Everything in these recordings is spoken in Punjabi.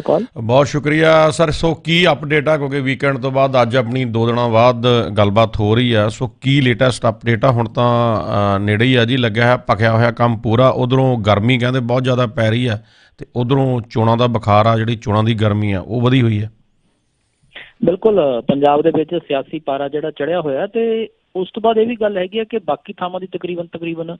ਕਾਲ ਬਹੁਤ ਸ਼ੁਕਰੀਆ ਸਰ। ਸੋ ਕੀ ਅਪਡੇਟ ਆ? ਕਿਉਂਕਿ ਵੀਕਐਂਡ ਤੋਂ ਬਾਅਦ ਅੱਜ ਆਪਣੀ ਦੋ ਦਿਨਾਂ ਬਾਅਦ ਗੱਲਬਾਤ ਹੋ ਰਹੀ ਆ। ਸੋ ਕੀ ਲੇਟੈਸਟ ਅਪਡੇਟ ਆ? ਹੁਣ ਤਾਂ ਨੇੜੇ ਹੀ ਆ ਜੀ। ਲੱਗਿਆ ਹੈ ਪੱਕਿਆ ਹੋਇਆ ਕੰਮ ਪੂਰਾ। ਉਧਰੋਂ ਗਰਮੀ ਕਹਿੰਦੇ ਬਹੁਤ ਜ਼ਿਆਦਾ ਪੈ ਰਹੀ ਆ। ਤੇ ਉਧਰੋਂ ਚੋਣਾਂ ਦਾ ਬੁਖਾਰ ਆ ਜਿਹੜੀ ਚੋਣਾਂ ਦੀ ਗਰਮੀ ਆ ਉਹ ਵਧੀ ਹੋਈ ਆ। ਬਿਲਕੁਲ ਪੰਜਾਬ ਦੇ ਵਿੱਚ ਸਿਆਸੀ ਪਾਰਾ ਜਿਹੜਾ ਚੜਿਆ ਹੋਇਆ ਤੇ ਉਸ ਤੋਂ ਬਾਅਦ ਇਹ ਵੀ ਗੱਲ ਹੈਗੀ ਹੈ ਕਿ ਬਾਕੀ ਥਾਵਾਂ ਦੀ ਤਕਰੀਬਨ ਤਕਰੀਬਨ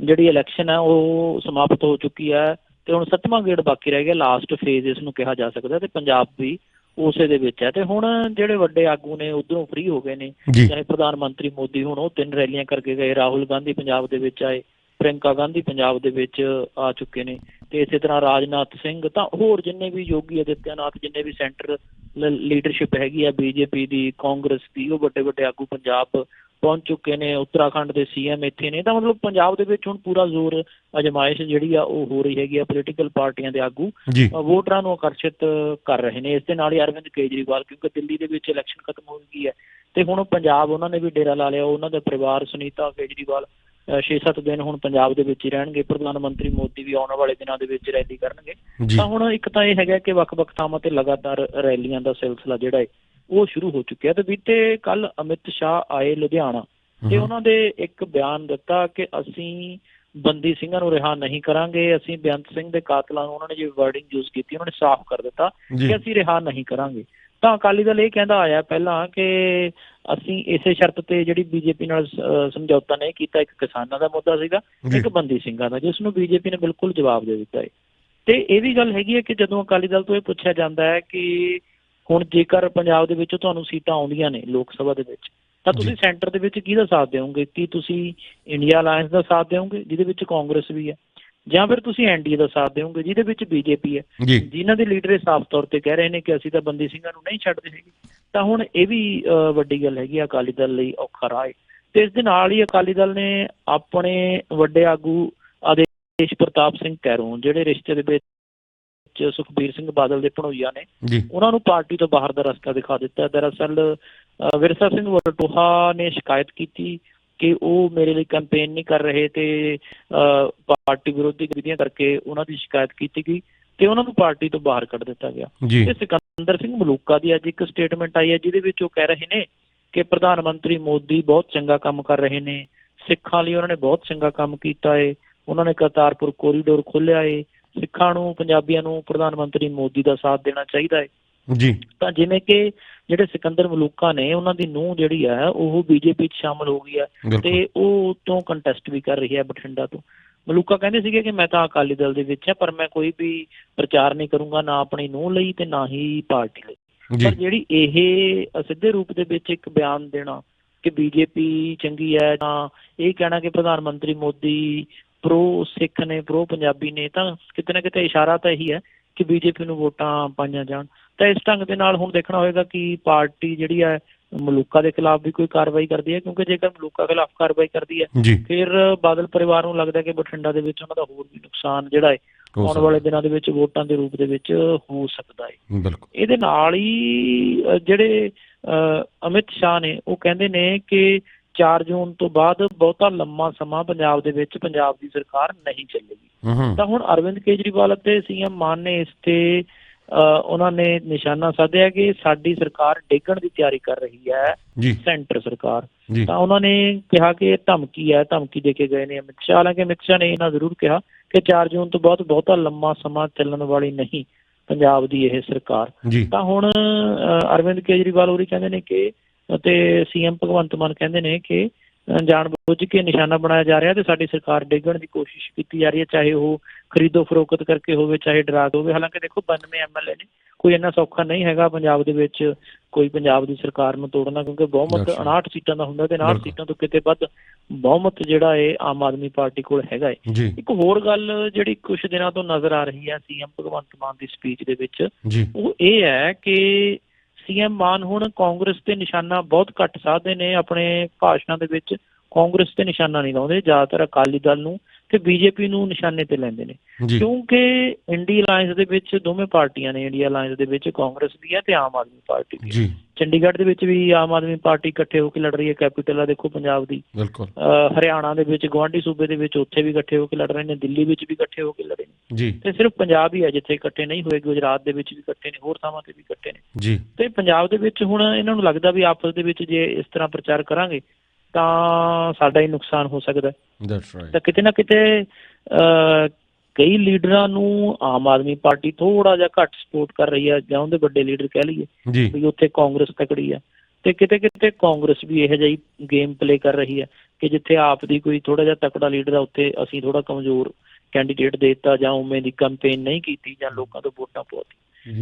ਜਿਹੜੀ ਇਲੈਕਸ਼ਨ ਹੈ ਉਹ ਸਮਾਪਤ ਹੋ ਚੁੱਕੀ ਹੈ ਤੇ ਹੁਣ ਸੱਤਵਾਂ ਗੇੜ ਬਾਕੀ ਰਹਿ ਗਿਆ ਲਾਸਟ ਫੇਜ਼ ਇਸ ਨੂੰ ਕਿਹਾ ਜਾ ਸਕਦਾ ਤੇ ਪੰਜਾਬ ਵੀ ਉਸੇ ਦੇ ਵਿੱਚ ਹੈ। ਤੇ ਹੁਣ ਜਿਹੜੇ ਵੱਡੇ ਆਗੂ ਨੇ ਉਧਰੋਂ ਫ੍ਰੀ ਹੋ ਗਏ ਨੇ ਚਾਹੇ ਪ੍ਰਧਾਨ ਮੰਤਰੀ ਮੋਦੀ ਹੁਣ ਉਹ ਤਿੰਨ ਰੈਲੀਆਂ ਕਰਕੇ ਗਏ ਰਾਹੁਲ ਗਾਂਧੀ ਪੰਜਾਬ ਦੇ ਵਿੱਚ ਆਏ ਪ੍ਰਿੰਕਾ ਗਾਂਧੀ ਪੰਜਾਬ ਦੇ ਵਿੱਚ ਆ ਚੁੱਕੇ ਨੇ। ਤੇ ਇਸੇ ਤਰ੍ਹਾਂ ਰਾਜਨਾਥ ਸਿੰਘ ਤਾਂ ਹੋਰ ਜਿੰਨੇ ਵੀ ਯੋਗੀ ਆਦਿੱਤਿਆਨਾਥ ਜਿੰਨੇ ਵੀ ਸੈਂਟਰ ਲੀਡਰਸ਼ਿਪ ਹੈਗੀ ਆ ਬੀਜੇਪੀ ਦੀ ਕਾਂਗਰਸ ਦੀ ਉਹ ਵੱਡੇ ਵੱਡੇ ਆਗੂ ਪੰਜਾਬ ਪਹੁੰਚ ਚੁੱਕੇ ਨੇ ਉੱਤਰਾਖੰਡ ਦੇ ਸੀਐਮ ਇੱਥੇ ਨੇ। ਤਾਂ ਮਤਲਬ ਪੰਜਾਬ ਦੇ ਵਿੱਚ ਹੁਣ ਪੂਰਾ ਜ਼ੋਰ ਅਜਮਾਇਸ਼ ਜਿਹੜੀ ਆ ਉਹ ਹੋ ਰਹੀ ਹੈਗੀ ਆ ਪੋਲੀਟੀਕਲ ਪਾਰਟੀਆਂ ਦੇ ਆਗੂ। ਵੋਟਰਾਂ ਨੂੰ ਆਕਰਸ਼ਿਤ ਕਰ ਰਹੇ ਨੇ। ਇਸ ਦੇ ਨਾਲ ਹੀ ਅਰਵਿੰਦ ਕੇਜਰੀਵਾਲ ਕਿਉਂਕਿ ਦਿੱਲੀ ਦੇ ਵਿੱਚ ਇਲੈਕਸ਼ਨ ਖਤਮ ਹੋ ਗਈ ਹੈ। ਤੇ ਹੁਣ ਪੰਜਾਬ ਉਹਨਾਂ ਨੇ ਵੀ ਡੇਰਾ ਲਾ ਲਿਆ। ਉਹਨਾਂ ਦਾ ਪਰਿਵਾਰ ਸੁਨੀਤਾ ਕੇਜਰੀਵਾਲ 6-7 ਦਿਨ ਹੁਣ ਪੰਜਾਬ ਦੇ ਵਿੱਚ ਹੀ ਰਹਿਣਗੇ। ਪ੍ਰਧਾਨ ਮੰਤਰੀ ਮੋਦੀ ਵੀ ਆਉਣ ਵਾਲੇ ਦਿਨਾਂ ਦੇ ਵਿੱਚ ਰੈਲੀ ਕਰਨਗੇ। ਤਾਂ ਹੁਣ ਇੱਕ ਤਾਂ ਇਹ ਹੈਗਾ ਕਿ ਵੱਖ-ਵੱਖ ਥਾਵਾਂ ਤੇ ਲਗਾਤਾਰ ਰੈਲੀਆਂ ਦਾ ਸਿਲਸਿਲਾ ਜਿਹੜਾ ਹੈ ਉਹ ਸ਼ੁਰੂ ਹੋ ਚੁੱਕਿਆ ਤੇ ਬੀਤੇ ਕੱਲ ਅਮਿਤ ਸ਼ਾਹ ਆਏ ਲੁਧਿਆਣਾ ਤੇ। ਉਹਨਾਂ ਦੇ ਇੱਕ ਬਿਆਨ ਦਿੱਤਾ ਕਿ ਅਸੀਂ ਬੰਦੀ ਸਿੰਘਾਂ ਨੂੰ ਰਿਹਾ ਨਹੀਂ ਕਰਾਂਗੇ ਅਸੀਂ ਬੇਅੰਤ ਸਿੰਘ ਦੇ ਕਾਤਲਾਂ ਨੂੰ ਉਹਨਾਂ ਨੇ ਜੋ ਵਰਡਿੰਗ ਯੂਜ਼ ਕੀਤੀ ਉਹਨਾਂ ਨੇ ਸਾਫ਼ ਕਰ ਦਿੱਤਾ ਕਿ ਅਸੀਂ ਰਿਹਾ ਨਹੀਂ ਕਰਾਂਗੇ। ਤਾਂ ਅਕਾਲੀ ਦਲ ਇਹ ਕਹਿੰਦਾ ਆਇਆ ਪਹਿਲਾਂ ਕਿ ਅਸੀਂ ਇਸੇ ਸ਼ਰਤ ਤੇ ਜਿਹੜੀ ਬੀਜੇਪੀ ਨਾਲ ਸਮਝੌਤਾ ਨਹੀਂ ਕੀਤਾ ਇੱਕ ਕਿਸਾਨਾਂ ਦਾ ਮੁੱਦਾ ਸੀਗਾ ਇੱਕ ਬੰਦੀ ਸਿੰਘਾਂ ਦਾ ਜਿਸ ਨੂੰ ਬੀਜੇਪੀ ਨੇ ਬਿਲਕੁਲ ਜਵਾਬ ਦੇ ਦਿੱਤਾ ਹੈ। ਤੇ ਇਹ ਵੀ ਗੱਲ ਹੈਗੀ ਹੈ ਕਿ ਜਦੋਂ ਅਕਾਲੀ ਦਲ ਤੋਂ ਇਹ ਪੁੱਛਿਆ ਜਾਂਦਾ ਹੈ ਕਿ ਹੁਣ ਜੇਕਰ ਪੰਜਾਬ ਦੇ ਵਿੱਚ ਤੁਹਾਨੂੰ ਸੀਟਾਂ ਆਉਂਦੀਆਂ ਨੇ ਲੋਕ ਸਭਾ ਦੇ ਵਿੱਚ ਤਾਂ ਤੁਸੀਂ। ਸੈਂਟਰ ਦੇ ਵਿੱਚ ਕਿਹਦਾ ਸਾਥ ਦਿਓਗੇ? ਕੀ ਤੁਸੀਂ ਇੰਡੀਆ ਅਲਾਈਅੰਸ ਦਾ ਸਾਥ ਦਿਓਗੇ ਜਿਹਦੇ ਵਿੱਚ ਕਾਂਗਰਸ ਵੀ ਹੈ? ਜਾਂ ਫਿਰ ਤੁਸੀਂ ਐਨਡੀਏ ਦਾ ਸਾਥ ਦਿਓਗੇ ਜਿਹਦੇ ਵਿੱਚ ਬੀਜੇਪੀ ਹੈ? ਜਿਨ੍ਹਾਂ ਦੇ ਲੀਡਰ ਇਹ ਸਾਫ਼ ਤੌਰ ਤੇ ਕਹਿ ਰਹੇ ਨੇ ਕਿ ਅਸੀਂ ਤਾਂ ਬੰਦੀ ਸਿੰਘਾਂ ਨੂੰ ਨਹੀਂ ਛੱਡਦੇ ਹੈਗੇ। ਤਾਂ ਹੁਣ ਇਹ ਵੀ ਵੱਡੀ ਗੱਲ ਹੈਗੀ ਆ ਅਕਾਲੀ ਦਲ ਲਈ ਔਖਾ ਰਾਹ ਤੇ ਇਸ ਦੇ ਨਾਲ ਹੀ ਅਕਾਲੀ ਦਲ ਨੇ ਆਪਣੇ ਵੱਡੇ ਆਗੂ ਆਦੇਸ਼ ਪ੍ਰਤਾਪ ਸਿੰਘ ਕੈਰੋਂ ਜਿਹੜੇ ਰਿਸ਼ਤੇ ਦੇ ਵਿੱਚ ਸੁਖਬੀਰ ਸਿੰਘ ਬਾਦਲ ਦੇ ਭਣੋਈਆ ਨੇ। ਉਹਨਾਂ ਨੂੰ ਪਾਰਟੀ ਤੋਂ ਬਾਹਰ ਦਾ ਰਸਤਾ ਦਿਖਾ ਦਿੱਤਾ। ਦਰਅਸਲ ਵਿਰਸਾ ਸਿੰਘ ਵਰਤੋਹਾ ਨੇ ਸ਼ਿਕਾਇਤ ਕੀਤੀ ਕਿ ਉਹ ਮੇਰੇ ਲਈ ਕੈਂਪੇਨ ਨਹੀਂ ਕਰ ਰਹੇ ਤੇ ਪਾਰਟੀ ਵਿਰੋਧੀ ਗਤੀਵਿਧੀਆਂ ਕਰਕੇ ਉਹਨਾਂ ਦੀ ਸ਼ਿਕਾਇਤ ਕੀਤੀ ਗਈ ਤੇ ਉਹਨਾਂ ਨੂੰ ਪਾਰਟੀ ਤੋਂ ਬਾਹਰ ਕੱਢ ਦਿੱਤਾ ਗਿਆ। ਤੇ ਸਿਕੰਦਰ ਸਿੰਘ ਮਲੂਕਾ ਦੀ ਅੱਜ ਇੱਕ ਸਟੇਟਮੈਂਟ ਆਈ ਹੈ ਜਿਹਦੇ ਵਿੱਚ ਉਹ ਕਹਿ ਰਹੇ ਨੇ ਕਿ ਪ੍ਰਧਾਨ ਮੰਤਰੀ ਮੋਦੀ ਬਹੁਤ ਚੰਗਾ ਕੰਮ ਕਰ ਰਹੇ ਨੇ। ਸਿੱਖਾਂ ਲਈ ਉਹਨਾਂ ਨੇ ਬਹੁਤ ਚੰਗਾ ਕੰਮ ਕੀਤਾ ਏ। ਉਹਨਾਂ ਨੇ ਕਰਤਾਰਪੁਰ ਕੋਰੀਡੋਰ ਖੋਲ੍ਹਿਆ ਏ। ਸਿੱਖਾਂ ਨੂੰ ਪੰਜਾਬੀਆਂ ਨੂੰ ਪ੍ਰਧਾਨ ਮੰਤਰੀ ਮੋਦੀ ਦਾ ਸਾਥ ਦੇਣਾ ਚਾਹੀਦਾ ਏ ਜੀ। ਤਾਂ ਜਿਵੇਂ ਕਿ ਜਿਹੜੇ ਸਿਕੰਦਰ ਮਲੂਕਾ ਨੇ ਉਹਨਾਂ ਦੀ ਨੂੰਹ ਜਿਹੜੀ ਹੈ ਉਹ ਬੀਜੇਪੀ 'ਚ ਸ਼ਾਮਲ ਹੋ ਗਈ ਹੈ ਬਿਲਕੁਲ। ਤੇ ਉਹ ਤੋਂ ਕੰਟੈਸਟ ਵੀ ਕਰ ਰਹੀ ਹੈ ਬਠਿੰਡਾ ਤੋਂ। ਮਲੂਕਾ ਕਹਿੰਦੇ ਸੀਗੇ ਕਿ ਮੈਂ ਤਾਂ ਅਕਾਲੀ ਦਲ ਦੇ ਵਿੱਚ ਹਾਂ ਪਰ ਮੈਂ ਕੋਈ ਵੀ ਪ੍ਰਚਾਰ ਨਹੀਂ ਕਰੂੰਗਾ ਨਾ ਆਪਣੀ ਨੂੰਹ ਲਈ ਤੇ ਨਾ ਹੀ ਪਾਰਟੀ ਲਈ। ਪਰ ਜਿਹੜੀ ਇਹ ਸਿੱਧੇ ਰੂਪ ਦੇ ਵਿੱਚ ਇੱਕ ਬਿਆਨ ਦੇਣਾ ਕਿ ਬੀਜੇਪੀ ਚੰਗੀ ਹੈ ਤਾਂ ਇਹ ਕਹਿਣਾ ਕਿ ਪ੍ਰਧਾਨ ਮੰਤਰੀ ਮੋਦੀ ਪ੍ਰੋ ਸਿੱਖ ਨੇ ਪ੍ਰੋ ਪੰਜਾਬੀ ਨੇ ਤਾਂ ਕਿਤੇ ਨਾ ਕਿਤੇ ਇਸ਼ਾਰਾ ਤਾਂ ਇਹੀ ਹੈ ਕਿ ਬੀਜੇਪੀ ਨੂੰ ਵੋਟਾਂ ਪਾਈਆਂ ਜਾਣ। ਤਾਂ ਇਸ ਢੰਗ ਦੇ ਨਾਲ ਹੁਣ ਦੇਖਣਾ ਹੋਏਗਾ ਕਿ ਪਾਰਟੀ ਜਿਹੜੀ ਹੈ ਮਲੂਕਾ ਦੇ ਖਿਲਾਫ ਵੀ ਕੋਈ ਕਾਰਵਾਈ ਕਰਦੀ ਹੈ ਕਿਉਂਕਿ ਜੇਕਰ ਮਲੂਕਾ ਖਿਲਾਫ ਕਾਰਵਾਈ ਕਰਦੀ ਹੈ ਫਿਰ ਬਾਦਲ ਪਰਿਵਾਰ ਨੂੰ ਲੱਗਦਾ ਕਿ ਬਠਿੰਡਾ ਦੇ ਵਿੱਚ ਉਹਨਾਂ ਦਾ ਹੋਰ ਵੀ ਨੁਕਸਾਨ ਜਿਹੜਾ ਹੈ ਆਉਣ ਵਾਲੇ ਦਿਨਾਂ ਦੇ ਵਿੱਚ ਵੋਟਾਂ ਦੇ ਰੂਪ ਦੇ ਵਿੱਚ ਹੋ ਸਕਦਾ ਹੈ। ਬਿਲਕੁਲ। ਇਹਦੇ ਨਾਲ ਹੀ ਜਿਹੜੇ ਅਮਿਤ ਸ਼ਾਹ ਨੇ ਉਹ ਕਹਿੰਦੇ ਨੇ ਕਿ 4 ਜੂਨ ਤੋਂ ਬਾਅਦ ਬਹੁਤਾ ਲੰਮਾ ਸਮਾਂ ਪੰਜਾਬ ਦੇ ਵਿੱਚ ਪੰਜਾਬ ਦੀ ਸਰਕਾਰ ਨਹੀਂ ਚੱਲੇਗੀ। ਤਾਂ ਹੁਣ ਅਰਵਿੰਦ ਕੇਜਰੀਵਾਲ ਅਤੇ ਸੀਐਮ ਮਾਨ ਨੇ ਇਸ ਤੇ ਉਹਨਾਂ ਨੇ ਨਿਸ਼ਾਨਾ ਸਾਧਿਆ ਕਿ ਸਾਡੀ ਸਰਕਾਰ ਡੇਗਣ ਦੀ ਤਿਆਰੀ ਕਰ ਰਹੀ ਹੈ ਸੈਂਟਰ ਸਰਕਾਰ। ਤਾਂ ਉਹਨਾਂ ਨੇ ਕਿਹਾ ਕਿ ਇਹ ਧਮਕੀ ਹੈ ਧਮਕੀ ਦੇ ਕੇ ਗਏ ਨੇ ਅਮਿਤ ਸ਼ਾਹ। ਹਾਲਾਂਕਿ ਅਮਿਤ ਸ਼ਾਹ ਨੇ ਇਹਨਾਂ ਜ਼ਰੂਰ ਕਿਹਾ ਕਿ 4 ਜੂਨ ਤੋਂ ਬਾਅਦ ਬਹੁਤਾ ਲੰਮਾ ਸਮਾਂ ਚੱਲਣ ਵਾਲੀ ਨਹੀਂ ਪੰਜਾਬ ਦੀ ਇਹ ਸਰਕਾਰ। ਤਾਂ ਹੁਣ ਅਰਵਿੰਦ ਕੇਜਰੀਵਾਲ ਹੋਰੀ ਕਹਿੰਦੇ ਨੇ ਕਿ ਅਤੇ ਸੀਐਮ ਭਗਵੰਤ ਮਾਨ ਕਹਿੰਦੇ ਨੇ ਕਿ ਜਾਣਬੁੱਝ ਕੇ ਨਿਸ਼ਾਨਾ ਬਣਾਇਆ ਜਾ ਰਿਹਾ ਤੇ ਸਾਡੀ ਸਰਕਾਰ ਡੇਗਣ ਦੀ ਕੋਸ਼ਿਸ਼ ਕੀਤੀ ਜਾ ਰਹੀ ਹੈ ਚਾਹੇ ਉਹ ਖਰੀਦੋ ਫਰੋਖਤ ਕਰਕੇ ਹੋਵੇ ਚਾਹੇ ਡਰਾ ਕੇ ਹੋਵੇ ਹਾਲਾਂਕਿ ਦੇਖੋ 92 ਐਮਐਲਏ ਨੇ ਕੋਈ ਇੰਨਾ ਸੌਖਾ ਨਹੀਂ ਹੈਗਾ ਪੰਜਾਬ ਦੇ ਵਿੱਚ ਕੋਈ ਪੰਜਾਬ ਦੀ ਸਰਕਾਰ ਨੂੰ ਤੋੜਨਾ ਕਿਉਂਕਿ ਬਹੁਮਤ ਬਿਲਕੁਲ। 59 ਸੀਟਾਂ ਦਾ ਹੁੰਦਾ ਤੇ 59 ਬਿਲਕੁਲ। ਸੀਟਾਂ ਤੋਂ ਕਿਤੇ ਵੱਧ ਬਹੁਮਤ ਜਿਹੜਾ ਹੈ ਆਮ ਆਦਮੀ ਪਾਰਟੀ ਕੋਲ ਹੈਗਾ ਹੈ ਜੀ ਇੱਕ ਹੋਰ ਗੱਲ ਜਿਹੜੀ ਕੁਝ ਦਿਨਾਂ ਤੋਂ ਨਜ਼ਰ ਆ ਰਹੀ ਹੈ ਸੀਐਮ ਭਗਵੰਤ ਮਾਨ ਦੀ ਸਪੀਚ ਦੇ ਵਿੱਚ ਉਹ ਇਹ ਹੈ ਕਿ ਸੀਐਮ ਮਾਨ ਹੁਣ ਕਾਂਗਰਸ ਤੇ ਨਿਸ਼ਾਨਾ ਬਹੁਤ ਘੱਟ ਸਾਧਦੇ ਨੇ ਆਪਣੇ ਭਾਸ਼ਣਾਂ ਦੇ ਵਿੱਚ। ਕਾਂਗਰਸ ਤੇ ਨਿਸ਼ਾਨਾ ਨਹੀਂ ਲਾਉਂਦੇ, ਜ਼ਿਆਦਾਤਰ ਅਕਾਲੀ ਦਲ ਨੂੰ। ਤੇ ਬੀਜੇਪੀ ਨੂੰ ਨਿਸ਼ਾਨੇ ਤੇ ਲੈਂਦੇ ਨੇ। ਕਿਉਂਕਿ ਇੰਡੀ ਅਲਾਈਅੰਸ ਦੇ ਵਿੱਚ ਦੋਵੇਂ ਪਾਰਟੀਆਂ ਨੇ ਇੰਡੀਆ ਅਲਾਈਅੰਸ ਦੇ ਵਿੱਚ ਕਾਂਗਰਸ ਵੀ ਹੈ ਤੇ ਆਮ ਆਦਮੀ ਪਾਰਟੀ ਵੀ ਹੈ। ਚੰਡੀਗੜ੍ਹ ਦੇ ਵਿੱਚ ਵੀ ਆਮ ਆਦਮੀ ਪਾਰਟੀ ਇਕੱਠੇ ਹੋ ਕੇ ਲੜ ਰਹੀ ਹੈ ਕੈਪੀਟਲ ਆ ਦੇਖੋ ਪੰਜਾਬ ਦੀ। ਬਿਲਕੁਲ। ਹਰਿਆਣਾ ਦੇ ਵਿੱਚ ਗਵਾਂਢੀ ਸੂਬੇ ਦੇ ਵਿੱਚ ਉੱਥੇ ਵੀ ਇਕੱਠੇ ਹੋ ਕੇ ਲੜ ਰਹੇ ਨੇ ਦਿੱਲੀ ਵਿੱਚ ਵੀ ਇਕੱਠੇ ਹੋ ਕੇ ਲੜੇ ਨੇ। ਜੀ। ਤੇ ਸਿਰਫ ਪੰਜਾਬ ਹੀ ਹੈ ਜਿੱਥੇ ਇਕੱਠੇ ਨਹੀਂ ਹੋਏ ਗੁਜਰਾਤ ਦੇ ਵਿੱਚ ਵੀ ਇਕੱਠੇ ਨੇ ਹੋਰ ਥਾਵਾਂ ਤੇ ਵੀ ਇਕੱਠੇ ਨੇ। ਜੀ। ਤੇ ਪੰਜਾਬ ਦੇ ਵਿੱਚ ਹੁਣ ਇਹਨਾਂ ਨੂੰ ਲੱਗਦਾ ਵੀ ਆਪਸ ਦੇ ਵਿੱਚ ਜੇ ਇਸ ਤਰ੍ਹਾਂ ਪ੍ਰਚਾਰ ਕਰਾਂਗੇ ਤਾਂ ਸਾਡਾ ਹੀ ਨੁਕਸਾਨ ਹੋ ਸਕਦਾ। ਦੈਟਸ ਰਾਈਟ ਤਾਂ ਕਿਤੇ ਨਾ ਕਿਤੇ ਕਈ ਲੀਡਰਾਂ ਨੂੰ ਆਮ ਆਦਮੀ ਪਾਰਟੀ ਥੋੜਾ ਜਿਹਾ ਘੱਟ ਸਪੋਰਟ ਕਰ ਰਹੀ ਹੈ ਜਾਂ ਉਹਦੇ ਵੱਡੇ ਲੀਡਰ ਕਹਿ ਲਈਏ ਵੀ ਉੱਥੇ ਕਾਂਗਰਸ ਤਕੜੀ ਹੈ। ਤੇ ਕਿਤੇ ਕਿਤੇ ਕਾਂਗਰਸ ਵੀ ਇਹੋ ਜਿਹੀ ਗੇਮ ਪਲੇ ਕਰ ਰਹੀ ਹੈ ਕਿ ਜਿੱਥੇ ਆਪ ਦੀ ਕੋਈ ਥੋੜਾ ਜਿਹਾ ਤਕੜਾ ਲੀਡਰ ਆ ਉੱਥੇ ਅਸੀਂ ਥੋੜਾ ਕਮਜ਼ੋਰ ਕੈਂਡੀਡੇਟ ਦੇ ਦਿੱਤਾ ਜਾਂ ਉਵੇਂ ਦੀ ਕੈਂਪੇਨ ਨਹੀਂ ਕੀਤੀ ਜਾਂ ਲੋਕਾਂ ਤੋਂ ਵੋਟਾਂ ਪਵਾਤੀ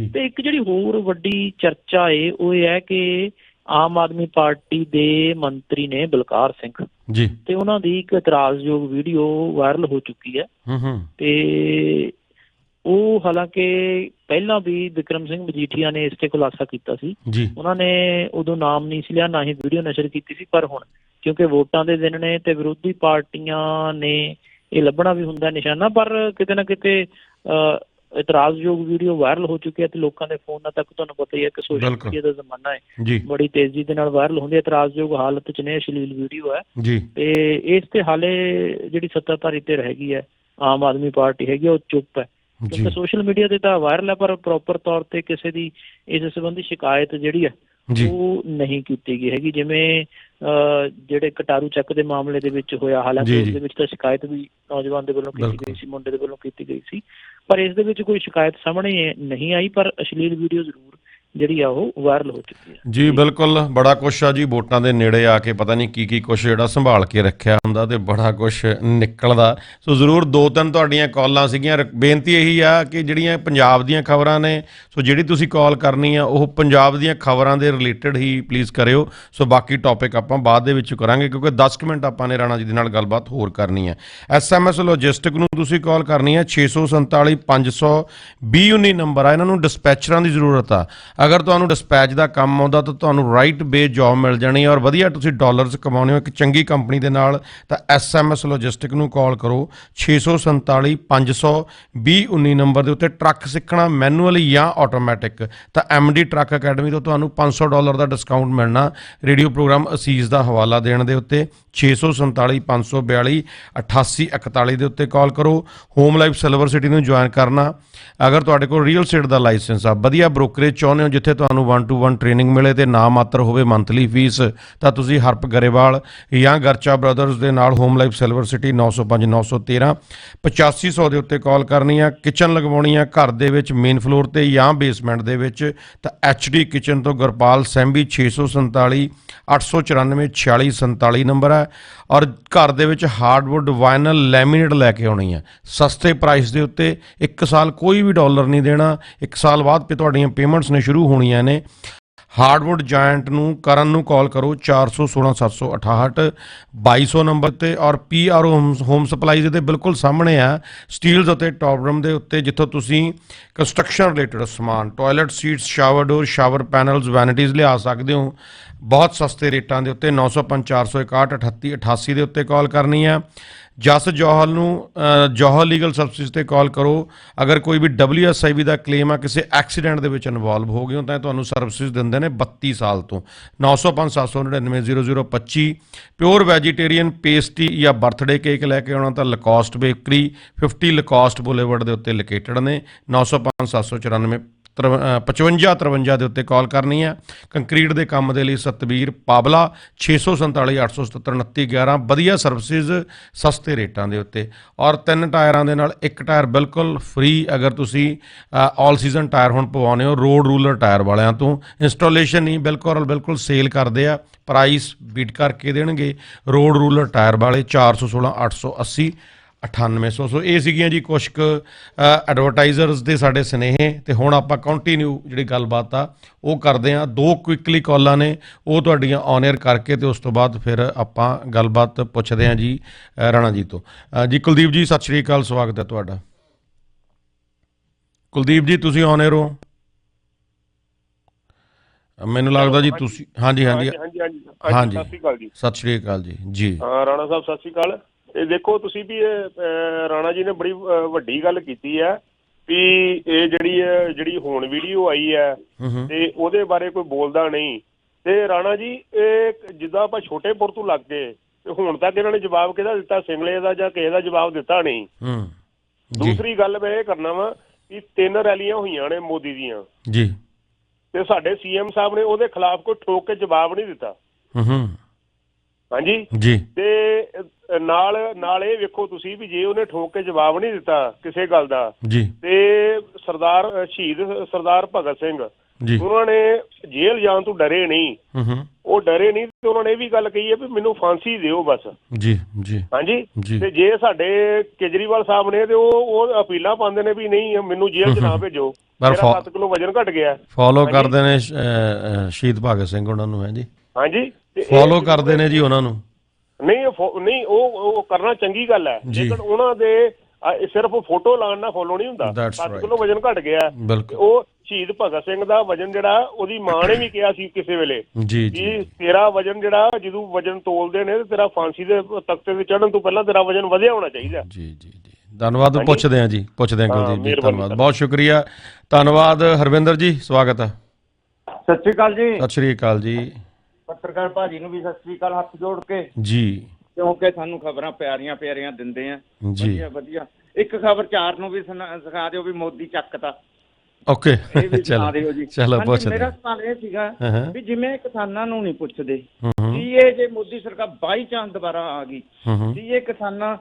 ਤੇ ਇੱਕ ਜਿਹੜੀ ਹੋਰ ਵੱਡੀ ਚਰਚਾ ਏ ਉਹ ਇਹ ਹੈ ਕਿ ਆਮ ਆਦਮੀ ਪਾਰਟੀ ਦੇ ਮੰਤਰੀ ਨੇ ਬਲਕਾਰ ਸਿੰਘ। ਜੀ। ਤੇ ਉਹਨਾਂ ਦੀ ਇੱਕ ਇਤਰਾਜ਼ਯੋਗ ਵੀਡੀਓ ਵਾਇਰਲ ਹੋ ਚੁੱਕੀ ਹੈ। ਹੂੰ ਹੂੰ। ਤੇ ਉਹ ਹਾਲਾਂਕਿ ਪਹਿਲਾਂ ਵੀ ਵਿਕਰਮ ਸਿੰਘ ਮਜੀਠੀਆ ਨੇ ਇਸ ਤੇ ਖੁਲਾਸਾ ਕੀਤਾ ਸੀ। ਉਹਨਾਂ ਨੇ ਉਦੋਂ ਨਾਮ ਨਹੀਂ ਸੀ ਲਿਆ ਨਾ ਹੀ ਵੀਡੀਓ ਨਸ਼ਰ ਕੀਤੀ ਸੀ ਪਰ ਹੁਣ ਕਿਉਂਕਿ ਵੋਟਾਂ ਦੇ ਦਿਨ ਨੇ ਤੇ ਵਿਰੋਧੀ ਪਾਰਟੀਆਂ ਨੇ ਇਹ ਲੱਭਣਾ ਵੀ ਹੁੰਦਾ ਨਿਸ਼ਾਨਾ ਪਰ ਕਿਤੇ ਨਾ ਕਿਤੇ ਇਤਰਾਜ਼ਯੋਗ ਵੀਡੀਓ ਵਾਇਰਲ ਹੋ ਚੁੱਕੀ ਹੈ ਤੇ ਲੋਕਾਂ ਦੇ ਫੋਨਾਂ ਤੱਕ ਤੁਹਾਨੂੰ ਪਤਾ ਹੀ ਹੈ ਕਿ ਸੋਸ਼ਲ। ਮੀਡੀਆ ਦਾ ਜ਼ਮਾਨਾ ਹੈ। ਬੜੀ ਤੇਜ਼ੀ ਦੇ ਨਾਲ ਵਾਇਰਲ ਹੁੰਦੀ ਹੈ। ਇਤਰਾਜ਼ਯੋਗ ਹਾਲਤ 'ਚ ਨੇ ਅਸ਼ਲੀਲ ਵੀਡੀਓ ਹੈ। ਤੇ ਇਸ ਤੇ ਹਾਲੇ ਜਿਹੜੀ ਸੱਤਾਧਾਰੀ ਧਿਰ ਹੈਗੀ ਹੈ ਆਮ ਆਦਮੀ ਪਾਰਟੀ ਹੈਗੀ ਉਹ ਚੁੱਪ ਹੈ। ਕਿਉਂਕਿ ਸੋਸ਼ਲ ਮੀਡੀਆ ਤੇ ਤਾਂ ਵਾਇਰਲ ਹੈ ਪਰ ਪ੍ਰੋਪਰ ਤੌਰ ਤੇ ਕਿਸੇ ਦੀ ਇਸ ਸੰਬੰਧੀ ਸ਼ਿਕਾਇਤ ਜਿਹੜੀ ਹੈ ਉਹ ਨਹੀਂ ਕੀਤੀ ਗਈ ਹੈਗੀ। ਜਿਵੇਂ ਜਿਹੜੇ ਕਟਾਰੂ ਚੱਕ ਦੇ ਮਾਮਲੇ ਦੇ ਵਿੱਚ ਹੋਇਆ ਹਾਲਾਂਕਿ ਜੀ। ਦੇ ਵਿੱਚ ਤਾਂ ਸ਼ਿਕਾਇਤ ਵੀ ਨੌਜਵਾਨ ਦੇ ਵੱਲੋਂ ਕੀਤੀ। ਗਈ ਸੀ ਮੁੰਡੇ ਦੇ ਵੱਲੋਂ ਕੀਤੀ ਗਈ ਸੀ ਪਰ ਇਸ ਦੇ ਵਿੱਚ ਕੋਈ ਸ਼ਿਕਾਇਤ ਸਾਹਮਣੇ ਨਹੀਂ ਆਈ ਪਰ ਅਸ਼ਲੀਲ ਵੀਡੀਓ ਜ਼ਰੂਰ ਜਿਹੜੀ ਆ ਉਹ ਵਾਇਰਲ ਹੋ ਚੁੱਕੀ ਹੈ ਜੀ, ਬਿਲਕੁਲ। ਬੜਾ ਕੁਛ ਆ ਜੀ, ਵੋਟਾਂ ਦੇ ਨੇੜੇ ਆ ਕੇ ਪਤਾ ਨਹੀਂ ਕੀ ਕੀ ਕੁਛ ਜਿਹੜਾ ਸੰਭਾਲ ਕੇ ਰੱਖਿਆ ਹੁੰਦਾ ਤੇ ਬੜਾ ਕੁਛ ਨਿਕਲਦਾ। ਸੋ ਜ਼ਰੂਰ ਦੋ ਤਿੰਨ ਤੁਹਾਡੀਆਂ ਕਾਲਾਂ ਸੀਗੀਆਂ। ਰ- ਬੇਨਤੀ ਇਹੀ ਆ ਕਿ ਜਿਹੜੀਆਂ ਪੰਜਾਬ ਦੀਆਂ ਖਬਰਾਂ ਨੇ, ਸੋ ਜਿਹੜੀ ਤੁਸੀਂ ਕਾਲ ਕਰਨੀ ਆ, ਉਹ ਪੰਜਾਬ ਦੀਆਂ ਖਬਰਾਂ ਦੇ ਰਿਲੇਟਡ ਹੀ ਪਲੀਜ਼ ਕਰਿਓ। ਸੋ ਬਾਕੀ ਟੌਪਿਕ ਆਪਾਂ ਬਾਅਦ ਦੇ ਵਿੱਚ ਕਰਾਂਗੇ, ਕਿਉਂਕਿ 10 ਕੁ ਮਿੰਟ ਆਪਾਂ ਨੇ ਰਾਣਾ ਜੀ ਦੇ ਨਾਲ ਗੱਲਬਾਤ ਹੋਰ ਕਰਨੀ ਹੈ ਐਸਐਮਐਸ ਲੌਜਿਸਟਿਕ ਨੂੰ ਤੁਸੀਂ ਕਾਲ ਕਰਨੀ ਹੈ 647 500 2019 ਨੰਬਰ ਆ। ਇਹਨਾਂ ਨੂੰ ਡਿਸਪੈਚਰਾਂ ਦੀ ਜ਼ਰੂਰਤ ਆ। ਅਗਰ ਤੁਹਾਨੂੰ ਡਿਸਪੈਚ ਦਾ ਕੰਮ ਆਉਂਦਾ ਤਾਂ ਤੁਹਾਨੂੰ ਰਾਈਟ ਬੇ ਜੌਬ ਮਿਲ ਜਾਣੀ ਔਰ ਵਧੀਆ ਤੁਸੀਂ ਡਾਲਰਸ ਕਮਾਉਣੇ ਹੋ ਇੱਕ ਚੰਗੀ ਕੰਪਨੀ ਦੇ ਨਾਲ, ਤਾਂ ਐਸਐਮਐਸ ਲੌਜਿਸਟਿਕ ਨੂੰ ਕਾਲ ਕਰੋ 647 500 2019 ਨੰਬਰ ਦੇ ਉੱਤੇ ਟਰੱਕ ਸਿੱਖਣਾ ਮੈਨੂਅਲੀ ਜਾਂ ਆਟੋਮੈਟਿਕ ਤਾਂ ਐਮਡੀ ਟਰੱਕ ਅਕੈਡਮੀ ਤੋਂ ਤੁਹਾਨੂੰ 500 ਡਾਲਰ ਦਾ ਡਿਸਕਾਊਂਟ ਮਿਲਣਾ। ਰੇਡੀਓ ਪ੍ਰੋਗਰਾਮ ਅਸੀਸ ਦਾ ਹਵਾਲਾ ਦੇਣ ਦੇ ਉੱਤੇ 647 542 8841 ਦੇ ਉੱਤੇ ਕਾਲ ਕਰੋ। ਹੋਮ ਲਾਈਫ ਸਿਲਵਰ ਸਿਟੀ ਨੂੰ ਜੁਆਇਨ ਕਰਨਾ। ਅਗਰ ਤੁਹਾਡੇ ਕੋਲ ਰੀਅਲ ਸਟੇਟ ਦਾ ਲਾਇਸੈਂਸ ਆ, ਵਧੀਆ ਬ੍ਰੋਕਰੇਜ ਚਾਹੁੰਦੇ ਹੋ ਜਿੱਥੇ ਤੁਹਾਨੂੰ 1 ਟੂ 1 ਟ੍ਰੇਨਿੰਗ ਮਿਲੇ ਤੇ ਨਾ ਮਾਤਰ ਹੋਵੇ ਮੰਥਲੀ ਫੀਸ ਤਾਂ ਤੁਸੀਂ ਹਰਪ ਗਰੇਵਾਲ ਜਾਂ ਗਰਚਾ ਬ੍ਰਦਰਜ਼ ਦੇ ਨਾਲ ਹੋਮ ਲਾਈਫ ਸਿਲਵਰ ਸਿਟੀ 905 913 8500 ਦੇ ਉੱਤੇ ਕਾਲ ਕਰਨੀ ਆ ਕਿਚਨ ਲਗਵਾਉਣੀ ਆ, ਘਰ ਦੇ ਵਿੱਚ ਮੇਨ ਫਲੋਰ ਤੇ ਜਾਂ ਬੇਸਮੈਂਟ ਦੇ ਵਿੱਚ, ਤਾਂ ਐਚਡੀ ਕਿਚਨ ਤੋਂ ਗੁਰਪਾਲ ਸੈਂਬੀ 647 894 4647 ਨੰਬਰ ਹੈ ਔਰ ਘਰ ਦੇ ਵਿੱਚ ਹਾਰਡਵੁੱਡ ਵਾਈਨਲ ਲੈਮੀਨੇਟ ਲੈ ਕੇ ਆਉਣੀ ਹੈ। ਸਸਤੇ ਪ੍ਰਾਈਸ ਦੇ ਉੱਤੇ 1 ਸਾਲ ਕੋਈ ਵੀ ਡਾਲਰ ਨਹੀਂ ਦੇਣਾ। 1 ਸਾਲ ਬਾਅਦ ਪੇ ਤੁਹਾਡੀਆਂ ਪੇਮੈਂਟਸ ਨੇ ਸ਼ੁਰੂ ਹੋਣੀਆਂ ਨੇ। ਹਾਰਡਵੁੱਡ ਜਾਇੰਟ ਨੂੰ ਕਰਨ ਨੂੰ ਕਾਲ ਕਰੋ 416768 2200 ਨੰਬਰ ਤੇ ਔਰ ਪੀਆਰਓ ਹੋਮ ਸਪਲਾਈਜ਼ ਦੇ ਬਿਲਕੁਲ ਸਾਹਮਣੇ ਆ ਸਟੀਲਸ ਅਤੇ ਟੌਪ ਦੇ ਉੱਤੇ ਜਿੱਥੋਂ ਤੁਸੀਂ ਕੰਸਟਰਕਸ਼ਨ ਰਿਲੇਟਡ ਸਮਾਨ, toilet seats, shower door, shower panels, vanities ਲਿਆ ਸਕਦੇ ਹੋ। ਬਹੁਤ ਸਸਤੇ ਰੇਟਾਂ ਦੇ ਉੱਤੇ 905 461 38 88 ਦੇ ਉੱਤੇ ਕਾਲ ਕਰਨੀ ਹੈ ਜਸ ਜੋਹਲ ਨੂੰ ਅ, ਜੋਹਲ ਲੀਗਲ ਸਰਵਿਸਿਜ਼ ਤੇ ਕਾਲ ਕਰੋ। ਅਗਰ ਕੋਈ ਵੀ WSIB ਦਾ ਕਲੇਮ ਆ ਕਿਸੇ ਐਕਸੀਡੈਂਟ ਦੇ ਵਿੱਚ ਇਨਵੋਲਵ ਹੋ ਗਏ ਹੋ ਤਾਂ ਇਹ ਤੁਹਾਨੂੰ ਸਰਵਿਸਿਜ਼ ਦਿੰਦੇ ਨੇ 32 ਸਾਲ ਤੋਂ। 905 799 0025 ਪਿਓਰ ਵੈਜੀਟੇਰੀਅਨ ਪੇਸਟੀ ਜਾਂ ਬਰਥਡੇ ਕੇਕ ਲੈ ਕੇ ਆਉਣਾ ਤਾਂ ਲਕੋਸਟ ਬੇਕਰੀ 50 ਲਕੋਸਟ ਬੁਲੇਵਰਡ ਦੇ ਉੱਤੇ ਲੋਕੇਟਡ ਨੇ। 905 794 55 53 ਦੇ ਉੱਤੇ ਕਾਲ ਕਰਨੀ ਹੈ। ਕੰਕਰੀਟ ਦੇ ਕੰਮ ਦੇ ਲਈ ਸਤਬੀਰ ਪਾਬਲਾ 647 877 2911 ਵਧੀਆ ਸਰਵਿਸਿਜ਼ ਸਸਤੇ ਰੇਟਾਂ ਦੇ ਉੱਤੇ। ਔਰ ਤਿੰਨ ਟਾਇਰਾਂ ਦੇ ਨਾਲ ਇੱਕ ਟਾਇਰ ਬਿਲਕੁਲ ਫ੍ਰੀ ਅਗਰ ਤੁਸੀਂ ਆਲ ਸੀਜ਼ਨ ਟਾਇਰ ਹੁਣ ਪਵਾਉਣੇ ਹੋ ਰੋਡ ਰੂਲਰ ਟਾਇਰ ਵਾਲਿਆਂ ਤੋਂ। ਇੰਸਟਾਲੇਸ਼ਨ ਨਹੀਂ ਬਿਲਕੁਲ ਬਿਲਕੁਲ ਸੇਲ ਕਰਦੇ ਆ। ਪ੍ਰਾਈਸ ਬੀਟ ਕਰਕੇ ਦੇਣਗੇ। ਰੋਡ ਰੂਲਰ ਟਾਇਰ ਵਾਲੇ 416 880 9800 ਸੋ। ਇਹ ਸੀਗੀਆਂ ਜੀ ਕੁਝ ਕੁ ਐਡਵਰਟਾਈਜ਼ਰਸ ਦੇ ਸਾਡੇ ਸਨੇਹ ਤੇ ਹੁਣ ਆਪਾਂ ਕੰਟੀਨਿਊ ਜਿਹੜੀ ਗੱਲਬਾਤ ਆ ਉਹ ਕਰਦੇ ਆ ਦੋ ਕੁਇਕਲੀ ਕਾਲਾਂ ਨੇ ਉਹ ਤੁਹਾਡੀਆਂ ਔਨ 에ਅਰ ਕਰਕੇ ਤੇ ਉਸ ਤੋਂ ਬਾਅਦ ਫਿਰ ਆਪਾਂ ਗੱਲਬਾਤ ਪੁੱਛਦੇ ਆ ਜੀ ਰਾਣਾ ਜੀ ਤੋਂ। ਜੀ ਕੁਲਦੀਪ ਜੀ ਸਤਿ ਸ਼੍ਰੀ ਅਕਾਲ ਸਵਾਗਤ ਹੈ ਤੁਹਾਡਾ। ਕੁਲਦੀਪ ਜੀ ਤੁਸੀਂ ਔਨ 에ਅਰ ਹੋ? ਮੈਨੂੰ ਲੱਗਦਾ ਜੀ ਤੁਸੀਂ ਹਾਂਜੀ ਹਾਂਜੀ। ਹਾਂਜੀ। ਸਤਿ ਸ਼੍ਰੀ ਅਕਾਲ ਜੀ। ਸਤਿ ਸ਼੍ਰੀ ਅਕਾਲ ਜੀ। ਜੀ। ਹਾਂ ਰਾਣਾ ਸਾਹਿਬ ਸਤਿ ਸ਼੍ਰੀ ਅਕਾਲ। ਇਹ ਦੇਖੋ ਤੁਸੀਂ ਵੀ ਰਾਣਾ ਜੀ ਨੇ ਬੜੀ ਵੱਡੀ ਗੱਲ ਕੀਤੀ ਹੈ ਵੀ ਇਹ ਜਿਹੜੀ ਜਿਹੜੀ ਹੁਣ ਵੀਡੀਓ ਆਈ ਹੈ ਤੇ ਉਹਦੇ ਬਾਰੇ ਕੋਈ ਬੋਲਦਾ ਨਹੀਂ। ਤੇ ਰਾਣਾ ਜੀ ਇਹ ਜਿੱਦਾਂ ਆਪਾਂ ਛੋਟੇਪੁਰ ਤੋਂ ਲੱਗ ਗਏ ਤੇ ਹੁਣ ਤੱਕ ਇਹਨਾਂ ਨੇ ਜਵਾਬ ਕਿਹਦਾ ਦਿੱਤਾ ਸਿੰਗਲੇ ਦਾ ਜਾਂ ਕਿਸੇ ਦਾ ਜਵਾਬ ਦਿੱਤਾ ਨਹੀਂ। ਦੂਸਰੀ ਗੱਲ ਮੈਂ ਇਹ ਕਰਨਾ ਵਾ ਕਿ ਤਿੰਨ ਰੈਲੀਆਂ ਹੋਈਆਂ ਨੇ ਮੋਦੀ ਦੀਆਂ। ਜੀ। ਤੇ ਸਾਡੇ ਸੀਐਮ ਸਾਹਿਬ ਨੇ ਉਹਦੇ ਖਿਲਾਫ ਕੋਈ ਠੋਕ ਕੇ ਜਵਾਬ ਨਹੀਂ ਦਿੱਤਾ। ਹੂੰ ਹੂੰ। ਹਾਂਜੀ? ਜੀ। ਤੇ ਨਾਲ ਨਾਲ ਇਹ ਵੇਖੋ ਤੁਸੀਂ ਵੀ ਜੇ ਉਹਨੇ ਠੋਕ ਕੇ ਜਵਾਬ ਨਹੀਂ ਦਿੱਤਾ ਕਿਸੇ ਗੱਲ ਦਾ ਜੀ। ਤੇ ਸਰਦਾਰ ਸ਼ਹੀਦ ਸਰਦਾਰ ਭਗਤ ਸਿੰਘ ਜੀ। ਉਹਨਾਂ ਨੇ ਜੇਲ੍ਹ ਜਾਣ ਤੋਂ ਡਰੇ ਨਹੀਂ। ਉਹ ਡਰੇ ਨਹੀਂ ਤੇ ਉਹਨਾਂ ਨੇ ਇਹ ਵੀ ਗੱਲ ਕਹੀ ਹੈ ਵੀ ਮੈਨੂੰ ਫਾਂਸੀ ਦਿਓ ਬਸ। ਜੀ ਜੀ। ਹਾਂਜੀ? ਤੇ ਜੇ ਸਾਡੇ ਕੇਜਰੀਵਾਲ ਸਾਹਿਬ ਨੇ ਤੇ ਉਹ ਉਹ ਅਪੀਲਾਂ ਪਾਉਂਦੇ ਨੇ ਵੀ ਨਹੀਂ ਮੈਨੂੰ ਜੇਲ੍ਹ 'ਚ ਨਾ ਭੇਜੋ। ਪਰ ਮੇਰਾ ਫਾ- 7 ਕਿਲੋ ਵਜਨ ਘਟ ਗਿਆ। ਫੋਲੋ। ਕਰਦੇ ਨੇ ਸ਼ਹੀਦ ਭਗਤ ਸਿੰਘ ਉਹਨਾਂ ਨੂੰ ਹੈ ਜੀ। ਹਾਂਜੀ? ਫੋਲੋ ਕਰਦੇ ਨੇ ਜੀ ਉਹਨਾਂ ਨੂੰ। ਨਹੀਂ ਉਹ ਨਹੀਂ ਉਹ ਉਹ ਕਰਨਾ ਚੰਗੀ ਗੱਲ ਹੈ। ਲੇਕਿਨ ਉਹਨਾਂ ਦੇ ਸਿਰਫ ਫੋਟੋ ਲਾਉਣ ਨਾਲ ਫੋਲੋ ਨਹੀਂ ਹੁੰਦਾ। That's 7 right. ਕਿਲੋ ਵਜਨ ਘਟ ਗਿਆ ਉਹ ਸ਼ਹੀਦ ਭਗਤ ਸਿੰਘ ਦਾ ਵਜਨ ਜਿਹੜਾ ਉਹਦੀ ਮਾਂ ਨੇ ਵੀ ਕਿਹਾ ਸੀ ਕਿਸੇ ਵੇਲੇ ਜੀ ਜੀ। ਤੇਰਾ ਵਜਨ ਜਿਹੜਾ ਜਦੋਂ ਵਜਨ ਤੋਲਦੇ ਨੇ ਤੇ ਤੇਰਾ ਫਾਂਸੀ ਦੇ ਤਖਤੇ ਤੇ ਚੜਨ ਤੋਂ ਪਹਿਲਾਂ ਤੇਰਾ ਵਜਨ ਵਧਿਆ ਹੋਣਾ ਚਾਹੀਦਾ ਜੀ ਜੀ ਜੀ। ਧੰਨਵਾਦ। ਪੁੱਛਦੇ ਹਾਂ ਜੀ। ਪੁੱਛਦੇ ਹਾਂ, ਕੁਲਦੀਪ ਜੀ। ਧੰਨਵਾਦ। ਬਹੁਤ ਸ਼ੁਕਰੀਆ। ਧੰਨਵਾਦ ਹਰਵਿੰਦਰ ਜੀ। ਸਵਾਗਤ ਹੈ। ਸਤਿ ਸ਼੍ਰੀ ਅਕਾਲ ਜੀ। ਸਤਿ ਸ਼੍ਰੀ ਅਕਾਲ ਜੀ। ਪੱਤਰਕਾਰ ਭਾਜੀ ਨੂੰ ਵੀ ਸਤਿ ਸ਼੍ਰੀ ਅਕਾਲ ਹੱਥ ਜੋੜ ਕੇ। ਜੀ। ਕਿਉਂਕਿ ਸਾਨੂੰ ਖਬਰਾਂ ਪਿਆਰੀਆਂ ਪਿਆਰੀਆਂ ਦਿੰਦੇ ਆ। ਜੀ। ਵਧੀਆ ਵਧੀਆ। ਇੱਕ ਖਬਰ ਚਾਰ ਨੂੰ ਵੀ ਸੁਣਾ- ਸਿਖਾ ਦਿਓ ਵੀ ਮੋਦੀ ਚੱਕਤਾ। ਓਕੇ। ਇਹ ਵੀ ਸੁਣਾ ਚਲੋ ਦਿਓ ਜੀ। ਚਲੋ ਹਾਂਜੀ, ਪੁੱਛਦੇ ਮੇਰਾ। ਸਵਾਲ ਇਹ ਸੀਗਾ ਹਾਂ, ਹਾਂ। ਵੀ ਜਿਵੇਂ ਕਿਸਾਨਾਂ ਨੂੰ ਨਹੀਂ ਪੁੱਛਦੇ ਹੂੰ ਹੂੰ। ਕੀ ਇਹ ਜੇ ਮੋਦੀ ਸਰਕਾਰ ਬਾਈ ਚਾਂਸ ਦੁਬਾਰਾ ਆ ਗਈ ਹੂੰ ਹੂੰ। ਕੀ ਇਹ ਕਿਸਾਨਾਂ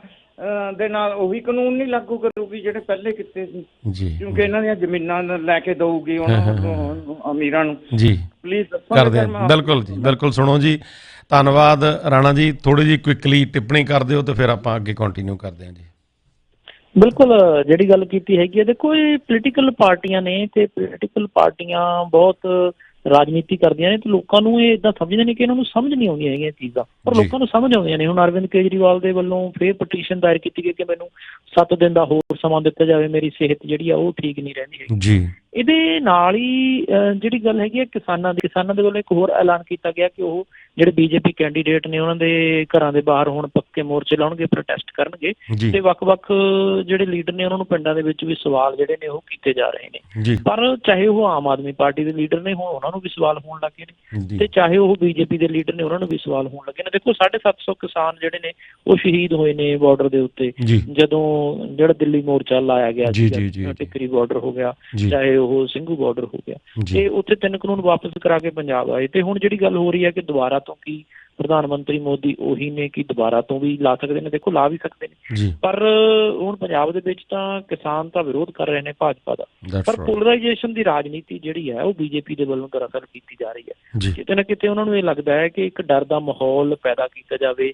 ਦੇ ਨਾਲ ਉਹੀ ਕਾਨੂੰਨ ਨਹੀਂ ਲਾਗੂ ਕਰੂਗੀ ਜਿਹੜੇ ਪਹਿਲੇ ਕੀਤੇ ਸੀ। ਜੀ। ਕਿਉਂਕਿ ਇਹਨਾਂ ਦੀਆਂ ਜ਼ਮੀਨਾਂ ਲੈ ਕੇ ਦਊਗੀ ਉਹਨਾਂ ਨੂੰ ਅਮੀਰਾਂ ਨੂੰ। ਜੀ। ਪਲੀਜ਼ ਕਰਦੇ ਬਿਲਕੁਲ ਜੀ ਬਿਲਕੁਲ ਸੁਣੋ ਜੀ। ਧੰਨਵਾਦ ਰਾਣਾ ਜੀ। ਥੋੜੀ ਜੀ ਕੁਇਕਲੀ ਟਿੱਪਣੀ ਕਰ ਦਿਓ ਤੇ ਫਿਰ ਆਪਾਂ ਅੱਗੇ ਕੰਟੀਨਿਊ ਕਰਦੇ ਹਾਂ ਜੀ। ਬਿਲਕੁਲ ਜਿਹੜੀ ਗੱਲ ਕੀਤੀ ਹੈਗੀ ਹੈ ਦੇਖੋ ਇਹ ਪੋਲੀਟੀਕਲ ਪਾਰਟੀਆਂ ਨੇ ਤੇ ਪੋਲੀਟੀਕਲ ਪਾਰਟੀਆਂ ਬਹੁਤ ਰਾਜਨੀਤੀ ਕਰਦੀਆਂ ਨੇ ਤੇ ਲੋਕਾਂ ਨੂੰ ਇਹ ਇਦਾਂ ਸਮਝਦੇ ਨੇ ਕਿ ਇਹਨਾਂ ਨੂੰ ਸਮਝ ਨਹੀਂ ਆਉਂਦੀਆਂ ਹੈਗੀਆਂ ਚੀਜ਼ਾਂ। ਪਰ। ਲੋਕਾਂ ਨੂੰ ਸਮਝ ਆਉਂਦੀਆਂ ਨੇ। ਹੁਣ ਅਰਵਿੰਦ ਕੇਜਰੀਵਾਲ ਦੇ ਵੱਲੋਂ ਫੇਰ ਪਟੀਸ਼ਨ ਦਾਇਰ ਕੀਤੀ ਗਈ ਕਿ ਮੈਨੂੰ 7 ਦਿਨ ਦਾ ਹੋਰ ਸਮਾਂ ਦਿੱਤਾ ਜਾਵੇ ਮੇਰੀ ਸਿਹਤ ਜਿਹੜੀ ਆ ਉਹ ਠੀਕ ਨਹੀਂ ਰਹਿੰਦੀ ਹੈਗੀ। ਜੀ। ਇਹਦੇ ਨਾਲ ਹੀ ਜਿਹੜੀ ਗੱਲ ਹੈਗੀ ਹੈ ਕਿਸਾਨਾਂ ਦੀ ਕਿਸਾਨਾਂ ਦੇ ਵੱਲੋਂ ਇੱਕ ਹੋਰ ਐਲਾਨ ਕੀਤਾ ਗਿਆ ਕਿ ਉਹ ਜਿਹੜੇ ਬੀਜੇਪੀ ਕੈਂਡੀਡੇਟ ਨੇ ਉਹਨਾਂ ਦੇ ਘਰਾਂ ਦੇ ਬਾਹਰ ਹੁਣ ਪੱਕੇ ਮੋਰਚੇ ਲਾਉਣਗੇ ਪ੍ਰੋਟੈਸਟ ਕਰਨਗੇ ਤੇ ਵੱਖ-ਵੱਖ ਜਿਹੜੇ ਲੀਡਰ ਨੇ ਉਹਨਾਂ ਨੂੰ ਪਿੰਡਾਂ ਦੇ ਵਿੱਚ ਵੀ ਸਵਾਲ ਜਿਹੜੇ ਨੇ ਉਹ ਕੀਤੇ ਜਾ ਰਹੇ ਨੇ। ਪਰ ਚਾਹੇ ਉਹ ਆਮ ਆਦਮੀ ਪਾਰਟੀ ਦੇ ਲੀਡਰ ਨੇ ਹੁਣ ਉਹਨਾਂ ਨੂੰ ਵੀ ਸਵਾਲ ਹੋਣ ਲੱਗੇ ਨੇ ਤੇ ਚਾਹੇ ਉਹ ਬੀਜੇਪੀ ਦੇ ਲੀਡਰ ਨੇ ਉਹਨਾਂ ਨੂੰ ਵੀ ਸਵਾਲ ਹੋਣ ਲੱਗੇ ਨੇ। ਦੇਖੋ 750 ਕਿਸਾਨ ਜਿਹੜੇ ਨੇ ਉਹ ਸ਼ਹੀਦ ਹੋਏ ਨੇ ਬਾਰਡਰ ਦੇ ਉੱਤੇ। ਜਦੋਂ ਜਿਹੜਾ ਦਿੱਲੀ ਮੋਰਚਾ ਲਾਇਆ ਗਿਆ ਜੀ। ਟਿੱਕਰੀ ਬਾਰਡਰ ਹੋ ਗਿਆ ਚਾਹੇ ਉਹ ਸਿੰਘੂ ਬਾਰਡਰ ਹੋ ਗਿਆ। ਤੇ ਉੱਥੇ ਤਿੰਨ ਕਾਨੂੰਨ ਵਾਪਸ ਕਰਾ ਕੇ ਪੰਜਾਬ ਆਏ। ਤੇ ਹੁਣ ਜਿਹੜੀ ਗੱਲ ਹੋ ਰਹੀ ਹੈ ਕਿ ਦੁਬਾਰਾ ਤੋਂ ਕੀ ਪ੍ਰਧਾਨ ਮੰਤਰੀ ਮੋਦੀ ਉਹੀ ਨੇ ਕਿ ਦੁਬਾਰਾ ਤੋਂ ਵੀ ਲਾ ਸਕਦੇ ਨੇ ਦੇਖੋ ਲਾ ਵੀ ਸਕਦੇ ਨੇ। ਪਰ ਹੁਣ ਪੰਜਾਬ ਦੇ ਵਿੱਚ ਤਾਂ ਕਿਸਾਨ ਤਾਂ ਵਿਰੋਧ ਕਰ ਰਹੇ ਨੇ ਭਾਜਪਾ ਦਾ। ਪਰ ਪੋਲਰਾਈਜੇਸ਼ਨ ਦੀ ਰਾਜਨੀਤੀ ਜਿਹੜੀ ਹੈ ਉਹ ਬੀਜੇਪੀ ਦੇ ਵੱਲੋਂ ਦਰਅਸਲ ਕੀਤੀ ਜਾ ਰਹੀ ਹੈ। ਕਿਤੇ ਨਾ ਕਿਤੇ ਉਹਨਾਂ ਨੂੰ ਇਹ ਲੱਗਦਾ ਹੈ ਕਿ ਇੱਕ ਡਰ ਦਾ ਮਾਹੌਲ ਪੈਦਾ ਕੀਤਾ ਜਾਵੇ।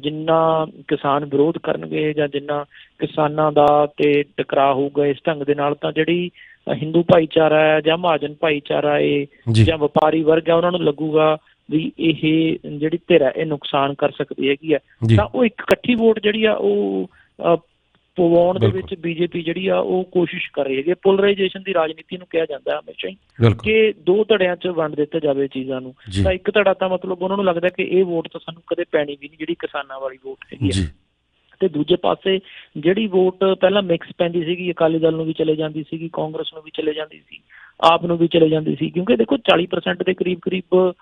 ਜਿੰਨਾ ਕਿਸਾਨ ਵਿਰੋਧ ਕਰਨਗੇ ਜਾਂ ਜਿੰਨਾ ਕਿਸਾਨਾਂ ਦਾ ਤੇ ਟਕਰਾਅ ਹੋਊਗਾ ਇਸ ਢੰਗ ਦੇ ਨਾਲ ਤਾਂ ਜਿਹੜੀ ਹਿੰਦੂ ਭਾਈਚਾਰਾ ਹੈ ਜਾਂ ਮਹਾਜਨ ਭਾਈਚਾਰਾ ਹੈ ਜਾਂ ਵਪਾਰੀ ਵਰਗ ਹੈ ਉਹਨਾਂ ਨੂੰ ਲੱਗੂਗਾ ਵੀ ਇਹ ਜਿਹੜੀ ਧਿਰ ਹੈ ਇਹ ਨੁਕਸਾਨ ਕਰ ਸਕਦੀ ਹੈਗੀ ਆ। ਤਾਂ ਉਹ ਇੱਕ ਇਕੱਠੀ ਵੋਟ ਜਿਹੜੀ ਆ ਉਹ ਪਵਾਉਣ ਦੇ। ਵਿੱਚ ਬੀਜੇਪੀ ਜਿਹੜੀ ਆ ਉਹ ਕੋਸ਼ਿਸ਼ ਕਰ ਰਹੀ ਹੈਗੀ। ਪੋਲਰਾਈਜੇਸ਼ਨ ਦੀ ਰਾਜਨੀਤੀ ਨੂੰ ਕਿਹਾ ਜਾਂਦਾ ਹੈ ਹਮੇਸ਼ਾ ਹੀ ਕਿ ਦੋ ਧੜਿਆਂ 'ਚ ਵੰਡ ਦਿੱਤਾ ਜਾਵੇ ਚੀਜ਼ਾਂ ਨੂੰ। ਤਾਂ ਇੱਕ ਧੜਾ ਤਾਂ ਮਤਲਬ ਉਹਨਾਂ ਨੂੰ ਲੱਗਦਾ ਕਿ ਇਹ ਵੋਟ ਤਾਂ ਸਾਨੂੰ ਕਦੇ ਪੈਣੀ ਵੀ ਨਹੀਂ ਜਿਹੜੀ ਕਿਸਾਨਾਂ ਵਾਲੀ ਵੋਟ ਹੈਗੀ ਆ। ਤੇ ਦੂਜੇ ਪਾਸੇ ਜਿਹੜੀ ਵੋਟ ਪਹਿਲਾਂ ਮਿਕਸ ਪੈਂਦੀ ਸੀਗੀ ਅਕਾਲੀ ਦਲ ਨੂੰ ਵੀ ਚਲੇ ਜਾਂਦੀ ਸੀਗੀ ਕਾਂਗਰਸ ਨੂੰ ਵੀ ਚਲੇ ਜਾਂਦੀ ਸੀ ਆਪ ਨੂੰ ਵੀ ਚਲੇ ਜਾਂਦੀ ਸੀ ਕਿਉਂਕਿ ਦੇਖੋ 40% ਦੇ ਕਰੀਬ ਕਰੀਬ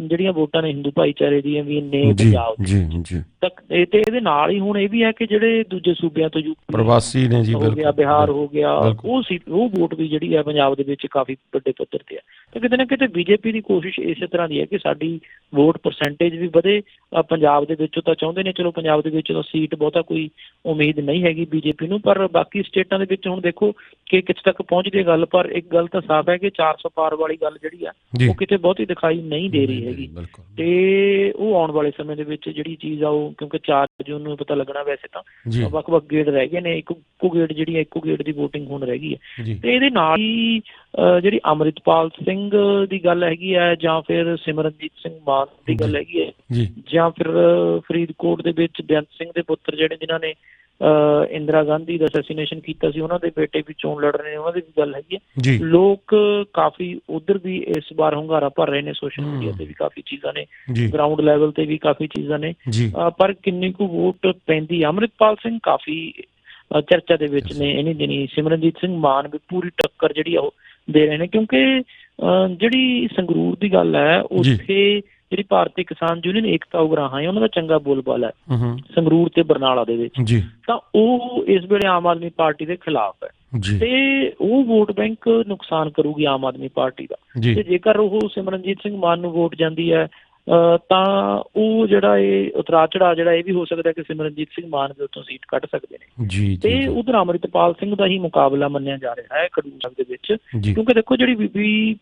ਜਿਹੜੀਆਂ ਵੋਟਾਂ ਨੇ ਹਿੰਦੂ ਭਾਈਚਾਰੇ ਦੀਆਂ ਵੀ ਨੇ ਪੰਜਾਬ ਜੀ ਜੀ। ਤੱਕ ਇਹ ਤੇ ਇਹਦੇ ਨਾਲ ਹੀ ਹੁਣ ਇਹ ਵੀ ਹੈ ਕਿ ਜਿਹੜੇ ਦੂਜੇ ਸੂਬਿਆਂ ਤੋਂ ਯੂਪੀ ਪ੍ਰਵਾਸੀ ਨੇ ਜੀ ਹੋ ਗਿਆ ਬਿਲਕੁਲ। ਬਿਹਾਰ ਹੋ ਗਿਆ। ਉਹ ਸੀ ਉਹ ਵੋਟ ਵੀ ਜਿਹੜੀ ਹੈ ਪੰਜਾਬ ਦੇ ਵਿੱਚ ਕਾਫੀ ਵੱਡੇ ਪੱਧਰ ਤੇ ਹੈ। ਤੇ ਕਿਤੇ ਨਾ ਕਿਤੇ ਬੀਜੇਪੀ ਦੀ ਕੋਸ਼ਿਸ਼ ਇਸੇ ਤਰ੍ਹਾਂ ਦੀ ਹੈ ਕਿ ਸਾਡੀ ਵੋਟ ਪਰਸੈਂਟੇਜ ਵੀ ਵਧੇ ਪੰਜਾਬ ਦੇ ਵਿੱਚੋਂ ਤਾਂ ਚਾਹੁੰਦੇ ਨੇ ਚਲੋ ਪੰਜਾਬ ਦੇ ਵਿੱਚ ਤਾਂ ਸੀਟ ਬਹੁਤਾ ਕੋਈ ਉਮੀਦ ਨਹੀਂ ਹੈਗੀ ਬੀਜੇਪੀ ਨੂੰ ਪਰ ਬਾਕੀ ਸਟੇਟਾਂ ਦੇ ਵਿੱਚ ਹੁਣ ਦੇਖੋ ਕਿ ਕਿੱਥੇ ਤੱਕ ਪਹੁੰਚਦੀ ਹੈ ਗੱਲ ਪਰ ਇੱਕ ਗੱਲ ਤਾਂ ਸਾਫ਼ ਹੈ ਕਿ 400 ਪਾਰ ਵਾਲੀ ਗੱਲ ਜਿਹੜੀ ਆ ਉਹ ਕਿਤੇ ਬਹੁਤੀ ਦਿਖਾਈ ਨਹੀਂ ਦੇ ਰਹੀ ਹੈਗੀ। ਤੇ ਉਹ ਆਉਣ ਵਾਲੇ ਸਮੇਂ ਦੇ ਵਿੱਚ ਜਿਹੜੀ ਚੀਜ਼ ਆ ਉਹ ਕਿਉਂਕਿ 4 ਜੂਨ ਨੂੰ ਪਤਾ ਲੱਗਣਾ ਵੈਸੇ ਤਾਂ ਵੱਖ-ਵੱਖ ਗੇੜ ਰਹਿ ਗਏ ਨੇ ਇੱਕ ਇੱਕੋ ਗੇੜ ਜਿਹੜੀ ਹੈ ਇੱਕੋ ਗੇੜ ਦੀ VOTING ਹੁਣ ਰਹਿ ਗਈ ਹੈ ਤੇ ਇਹਦੇ ਨਾਲ ਹੀ ਜਿਹੜੀ ਅਮਰਿਤਪਾਲ ਸਿੰਘ ਦੀ ਗੱਲ ਹੈਗੀ ਹੈ ਜਾਂ ਫਿਰ ਸਿਮਰਨਜੀਤ ਸਿੰਘ ਮਾਨ ਦੀ ਗੱਲ ਹੈਗੀ ਹੈ। ਜੀ। ਫਿਰ ਫਰੀਦਕੋਟ ਦੇ ਵਿੱਚ ਬੇਅੰਤ ਸਿੰਘ ਦੇ ਪੁੱਤਰ ਜਿਹੜੇ ਜਿਨ੍ਹਾਂ ਨੇ ਇੰਦਰਾ ਗਾਂਧੀ ਦਾ ਅਸੈਸੀਨੇਸ਼ਨ ਕੀਤਾ ਸੀ ਉਹਨਾਂ ਦੇ ਬੇਟੇ ਵੀ ਚੋਣ ਲੜ ਰਹੇ ਨੇ ਉਹਨਾਂ ਦੀ ਵੀ ਗੱਲ ਹੈਗੀ ਹੈ। ਲੋਕ ਕਾਫੀ ਉਧਰ ਵੀ ਇਸ ਵਾਰ ਹੁੰਗਾਰਾ ਭਰ ਰਹੇ ਨੇ ਸੋਸ਼ਲ। ਮੀਡੀਆ ਤੇ ਵੀ ਕਾਫੀ ਚੀਜ਼ਾਂ ਨੇ ਗਰਾਊਂਡ ਲੈਵਲ ਤੇ ਵੀ ਕਾਫੀ ਚੀਜ਼ਾਂ ਨੇ। ਪਰ ਕਿੰਨੀ ਕੁ ਵੋਟ ਪੈਂਦੀ? ਅੰਮ੍ਰਿਤਪਾਲ ਸਿੰਘ ਕਾਫੀ ਚਰਚਾ ਦੇ ਵਿੱਚ ਨੇ ਇਹਨੀ ਦਿਨੀ ਸਿਮਰਨਜੀਤ ਸਿੰਘ ਮਾਨ ਵੀ ਪੂਰੀ ਟੱਕਰ ਜਿਹੜੀ ਆ ਉਹ ਦੇ ਰਹੇ ਨੇ ਕਿਉਂਕਿ ਜਿਹੜੀ ਸੰਗਰੂਰ ਦੀ ਗੱਲ ਹੈ। ਉੱਥੇ ਜਿਹੜੀ ਭਾਰਤੀ ਕਿਸਾਨ ਯੂਨੀਅਨ ਏਕਤਾ ਉਗਰਾਹਾਂ ਹੈ ਉਹਨਾਂ ਦਾ ਚੰਗਾ ਬੋਲਬਾਲਾ ਹੈ। ਸੰਗਰੂਰ ਤੇ ਬਰਨਾਲਾ ਦੇ ਵਿੱਚ। ਜੀ। ਤਾਂ ਉਹ ਇਸ ਵੇਲੇ ਆਮ ਆਦਮੀ ਪਾਰਟੀ ਦੇ ਖਿਲਾਫ ਹੈ। ਤੇ ਉਹ ਵੋਟ ਬੈਂਕ ਨੁਕਸਾਨ ਕਰੂਗੀ ਆਮ ਆਦਮੀ ਪਾਰਟੀ ਦਾ। ਤੇ ਜੇਕਰ ਉਹ ਸਿਮਰਨਜੀਤ ਸਿੰਘ ਮਾਨ ਨੂੰ ਵੋਟ ਜਾਂਦੀ ਹੈ ਤਾਂ ਉਹ ਜਿਹੜਾ ਇਹ ਉਤਰਾ ਚੜਾ ਜਿਹੜਾ ਇਹ ਵੀ ਹੋ ਸਕਦਾ ਕਿ ਸਿਮਰਨਜੀਤ ਸਿੰਘ ਮਾਨ ਦੇ ਉੱਤੋਂ ਸੀਟ ਕੱਢ ਸਕਦੇ ਨੇ। ਜੀ ਤੇ ਉਧਰ ਅਮਰਿਤਪਾਲ ਸਿੰਘ ਦਾ ਹੀ ਮੁਕਾਬਲਾ ਮੰਨਿਆ ਜਾ ਰਿਹਾ ਹੈ ਖਡੂਰ ਦੇ ਵਿੱਚ। ਕਿਉਂਕਿ ਦੇਖੋ ਜਿਹੜੀ ਬੀਬੀ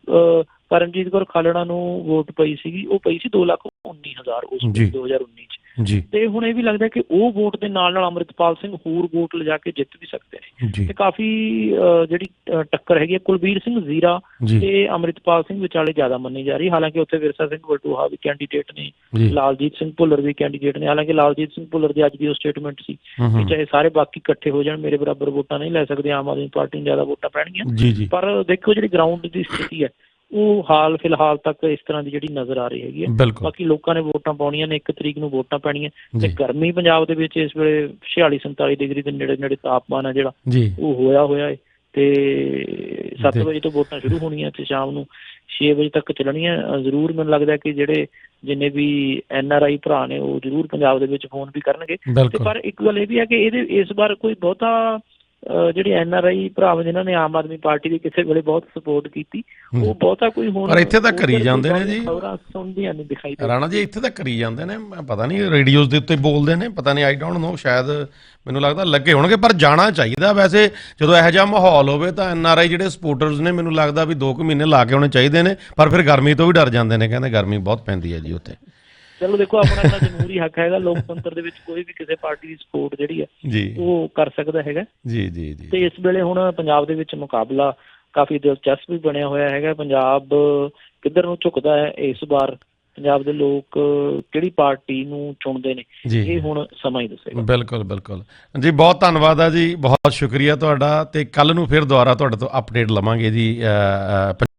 ਪਰਮਜੀਤ ਕੌਰ ਖਾਲੜਾ ਨੂੰ ਵੋਟ ਪਈ ਸੀਗੀ ਉਹ ਪਈ ਸੀ 219000 ਉਸ ਜੀ। ਵੇਲੇ 2019 ਚ। ਤੇ ਹੁਣ ਇਹ ਵੀ ਲੱਗਦਾ ਕਿ ਉਹ ਵੋਟ ਦੇ ਨਾਲ ਨਾਲ ਅਮਰਿਤਪਾਲ ਸਿੰਘ ਹੋਰ ਵੋਟ ਲਿਜਾ ਕੇ ਜਿੱਤ ਵੀ ਸਕਦੇ ਨੇ। ਤੇ ਕਾਫੀ ਜਿਹੜੀ ਟੱਕਰ ਹੈਗੀ ਹੈ। ਕੁਲਬੀਰ ਸਿੰਘ ਜ਼ੀਰਾ ਤੇ ਅਮਰਿਤਪਾਲ ਸਿੰਘ ਵਿਚਾਲੇ ਜ਼ਿਆਦਾ ਮੰਨੀ ਜਾ ਰਹੀ ਹਾਲਾਂਕਿ ਉੱਥੇ ਵਿਰਸਾ ਸਿੰਘ ਵਲਟੋਹਾ ਵੀ ਕੈਂਡੀਡੇਟ ਨੇ ਲਾਲਜੀਤ ਸਿੰਘ ਭੁੱਲਰ ਵੀ ਕੈਂਡੀਡੇਟ ਨੇ। ਹਾਲਾਂਕਿ ਲਾਲਜੀਤ ਸਿੰਘ ਭੁੱਲਰ ਦੀ ਅੱਜ ਦੀ ਉਹ ਸਟੇਟਮੈਂਟ ਸੀ ਕਿ ਚਾਹੇ ਸਾਰੇ ਬਾਕੀ ਇਕੱਠੇ ਹੋ ਜਾਣ ਮੇਰੇ ਬਰਾਬਰ ਵੋਟਾਂ ਨਹੀਂ ਲੈ ਸਕਦੇ ਆਮ ਆਦਮੀ ਪਾਰਟੀ ਨੂੰ ਜ਼ਿਆਦਾ ਵੋਟਾਂ ਪੈਣਗੀਆਂ। ਪਰ ਦੇਖੋ ਜਿਹੜੀ ਗਰਾਊਂਡ ਦੀ ਸਥਿਤੀ ਹੈ ਉਹ ਹਾਲ ਫਿਲਹਾਲ ਤੱਕ ਇਸ ਤਰ੍ਹਾਂ ਦੀ ਜਿਹੜੀ ਨਜ਼ਰ ਆ ਰਹੀ ਹੈਗੀ ਹੈ। ਬਾਕੀ ਲੋਕਾਂ ਨੇ ਵੋਟਾਂ ਪਾਉਣੀਆਂ ਨੇ 1 ਤਰੀਕ ਨੂੰ ਵੋਟਾਂ ਪੈਣੀਆਂ ਤੇ ਗਰਮੀ ਪੰਜਾਬ ਦੇ ਵਿੱਚ ਇਸ ਵੇਲੇ 46 47 ਡਿਗਰੀ ਦੇ ਨੇੜੇ ਨੇੜੇ ਤਾਪਮਾਨ ਹੈ ਜਿਹੜਾ। ਉਹ ਹੋਇਆ ਹੋਇਆ ਹੈ ਤੇ 7 ਦੇਖ- ਵਜੇ ਤੋਂ ਵੋਟਾਂ ਸ਼ੁਰੂ ਹੋਣੀਆਂ ਤੇ ਸ਼ਾਮ ਨੂੰ 6 ਵਜੇ ਤੱਕ ਚੱਲਣੀਆਂ। ਜ਼ਰੂਰ ਮੈਨੂੰ ਲੱਗਦਾ ਕਿ ਜਿਹੜੇ ਜਿੰਨੇ ਵੀ ਐਨ ਆਰ ਆਈ ਭਰਾ ਨੇ ਉਹ ਜ਼ਰੂਰ ਪੰਜਾਬ ਦੇ ਵਿੱਚ ਫੋਨ ਵੀ ਕਰਨਗੇ। ਤੇ ਪਰ ਇੱਕ ਗੱਲ ਇਹ ਵੀ ਹੈ ਕਿ ਇਹਦੇ ਇਸ ਵਾਰ ਕੋਈ ਬਹੁਤਾ ਜਿਹੜੇ ਐਨ ਆਰ ਆਈ ਭਰਾਵਾਂ ਜਿਨ੍ਹਾਂ ਨੇ ਆਮ ਆਦਮੀ ਪਾਰਟੀ ਦੀ ਕਿਸੇ ਵੇਲੇ ਬਹੁਤ ਸਪੋਰਟ ਕੀਤੀ। ਉਹ ਬਹੁਤਾ ਕੋਈ ਹੁਣ ਪਰ ਇੱਥੇ ਤਾਂ ਕਰੀ ਜਾਂਦੇ ਨੇ ਜੀ। ਖਬਰਾਂ ਸੁਣਦੀਆਂ ਨਹੀਂ ਦਿਖਾਈ ਰਾਣਾ ਜੀ ਇੱਥੇ ਤਾਂ ਕਰੀ ਜਾਂਦੇ ਨੇ ਮੈਂ ਪਤਾ ਨਹੀਂ ਰੇਡੀਓਜ਼ ਦੇ ਉੱਤੇ ਬੋਲਦੇ ਨੇ ਪਤਾ ਨਹੀਂ ਆਈ ਡੋਨਟ ਨੋ ਸ਼ਾਇਦ ਮੈਨੂੰ ਲੱਗਦਾ ਲੱਗੇ ਹੋਣਗੇ ਪਰ ਜਾਣਾ ਚਾਹੀਦਾ ਵੈਸੇ ਜਦੋਂ ਇਹੋ ਜਿਹਾ ਮਾਹੌਲ ਹੋਵੇ ਤਾਂ ਐਨ ਆਰ ਆਈ ਜਿਹੜੇ ਸਪੋਰਟਰਸ ਨੇ ਮੈਨੂੰ ਲੱਗਦਾ ਵੀ 2 ਕੁ ਮਹੀਨੇ ਲਾ ਕੇ ਆਉਣੇ ਚਾਹੀਦੇ ਨੇ ਪਰ ਫਿਰ ਗਰਮੀ ਤੋਂ ਵੀ ਡਰ ਜਾਂਦੇ ਨੇ ਕਹਿੰਦੇ ਗਰਮੀ ਬਹੁਤ ਪੈਂਦੀ ਹੈ ਜੀ ਉੱਥੇ ਚਲੋ ਦੇਖੋ ਆਪਣਾ ਆਪਣਾ ਜਮਹੂਰੀ ਹੱਕ ਹੈਗਾ ਲੋਕਤੰਤਰ ਦੇ ਵਿੱਚ ਕੋਈ ਵੀ ਕਿਸੇ ਪਾਰਟੀ ਦੀ ਸਪੋਰਟ ਜਿਹੜੀ ਹੈ ਉਹ ਕਰ ਸਕਦਾ ਹੈਗਾ। ਜੀ ਜੀ ਜੀ। ਤੇ ਇਸ ਵੇਲੇ ਹੁਣ ਪੰਜਾਬ ਦੇ ਵਿੱਚ ਮੁਕਾਬਲਾ ਕਾਫੀ ਦਿਲਚਸਪ ਵੀ ਬਣਿਆ ਹੋਇਆ ਹੈਗਾ। ਪੰਜਾਬ ਕਿੱਧਰ ਨੂੰ ਝੁਕਦਾ ਹੈ ਇਸ ਵਾਰ ਪੰਜਾਬ ਦੇ ਲੋਕ ਕਿਹੜੀ ਪਾਰਟੀ ਨੂੰ ਚੁਣਦੇ ਨੇ ਇਹ ਹੁਣ ਸਮਾਂ ਹੀ ਦੱਸੇਗਾ। ਬਿਲਕੁਲ ਬਿਲਕੁਲ। ਜੀ ਬਹੁਤ ਧੰਨਵਾਦ ਆ ਜੀ ਬਹੁਤ ਸ਼ੁਕਰੀਆ ਤੁਹਾਡਾ। ਤੇ ਕੱਲ ਨੂੰ ਫਿਰ ਦੁਬਾਰਾ ਤੁਹਾਡੇ ਤੋਂ ਅਪਡੇਟ ਲਵਾਂਗੇ ਜੀ